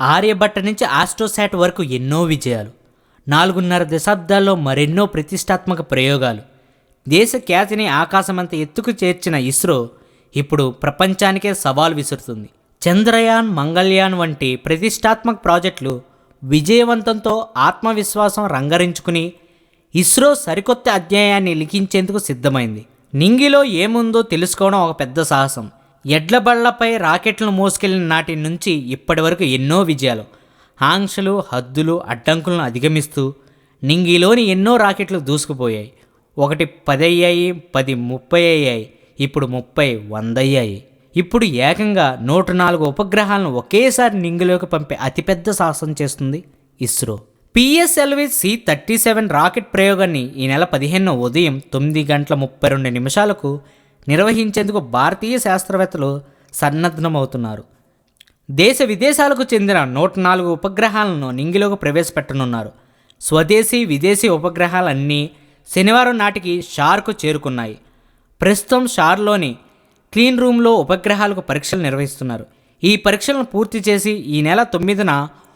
ఆర్యభట్ట నుంచి ఆస్ట్రోసాట్ వరకు ఎన్నో విజయాలు నాలుగున్నర దశాబ్దాల్లో మరెన్నో ప్రతిష్టాత్మక ప్రయోగాలు. దేశ ఖ్యాతిని ఆకాశమంత ఎత్తుకు చేర్చిన ఇస్రో ఇప్పుడు ప్రపంచానికే సవాల్ విసురుతుంది. చంద్రయాన్ మంగళయాన్ వంటి ప్రతిష్టాత్మక ప్రాజెక్టులు విజయవంతంతో ఆత్మవిశ్వాసం రంగరించుకుని ఇస్రో సరికొత్త అధ్యాయాన్ని లిఖించేందుకు సిద్ధమైంది. నింగిలో ఏముందో తెలుసుకోవడం ఒక పెద్ద సాహసం. ఎడ్ల బళ్ళపై రాకెట్లను మోసుకెళ్ళిన నాటి నుంచి ఇప్పటి వరకు ఎన్నో విజయాలు. ఆంక్షలు హద్దులు అడ్డంకులను అధిగమిస్తూ నింగిలోని ఎన్నో రాకెట్లు దూసుకుపోయాయి. ఒకటి పది అయ్యాయి పది ముప్పై అయ్యాయి ఇప్పుడు ముప్పై వందయ్యాయి. ఇప్పుడు ఏకంగా నూట నాలుగు ఉపగ్రహాలను ఒకేసారి నింగిలోకి పంపే అతిపెద్ద సాహసం చేస్తుంది ISRO. PSLV C thirty seven rocket ప్రయోగాన్ని ఈ నెల పదిహేను ఉదయం తొమ్మిది గంటల ముప్పై రెండు నిమిషాలకు నిర్వహించేందుకు భారతీయ శాస్త్రవేత్తలు సన్నద్ధమవుతున్నారు. దేశ విదేశాలకు చెందిన నూట నాలుగు ఉపగ్రహాలను నింగిలోకి ప్రవేశపెట్టనున్నారు. స్వదేశీ విదేశీ ఉపగ్రహాలన్నీ శనివారం నాటికి షార్కు చేరుకున్నాయి. ప్రస్తుతం షార్లోని క్లీన్ రూమ్లో ఉపగ్రహాలకు పరీక్షలు నిర్వహిస్తున్నారు. ఈ పరీక్షలను పూర్తి చేసి ఈ నెల తొమ్మిదిన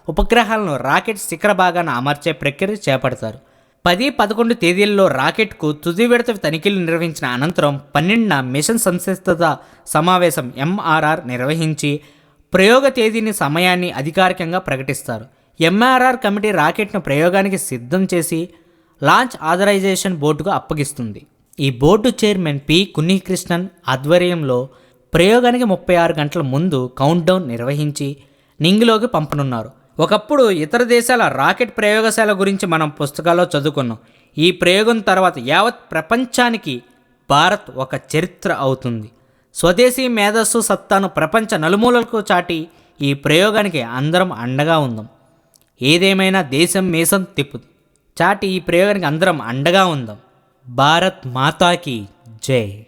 ఉపగ్రహాలను రాకెట్ శిఖర భాగాన అమర్చే ప్రక్రియ చేపడతారు. పది పదకొండు తేదీల్లో రాకెట్కు తుది విడత తనిఖీలు నిర్వహించిన అనంతరం పన్నెండున మిషన్ సంసిద్ధత సమావేశం ఎంఆర్ఆర్ నిర్వహించి ప్రయోగ తేదీని సమయాన్ని అధికారికంగా ప్రకటిస్తారు. ఎంఆర్ఆర్ కమిటీ రాకెట్ను ప్రయోగానికి సిద్ధం చేసి లాంచ్ ఆథరైజేషన్ బోర్డుకు అప్పగిస్తుంది. ఈ బోర్డు చైర్మన్ పి. కున్నికృష్ణన్ ఆధ్వర్యంలో ప్రయోగానికి ముప్పై ఆరు గంటల ముందు కౌంట్డౌన్ నిర్వహించి నింగిలోకి పంపనున్నారు. ఒకప్పుడు ఇతర దేశాల రాకెట్ ప్రయోగశాల గురించి మనం పుస్తకాల్లో చదువుకున్నాం. ఈ ప్రయోగం తర్వాత యావత్ ప్రపంచానికి భారత్ ఒక చరిత్ర అవుతుంది. స్వదేశీ మేధస్సు సత్తాను ప్రపంచ నలుమూలలకు చాటి ఈ ప్రయోగానికి అందరం అండగా ఉందాం. ఏదేమైనా దేశం మేసం తిప్పుదు. చాటి ఈ ప్రయోగానికి అందరం అండగా ఉందాం. భారత్ మాతాకి జై.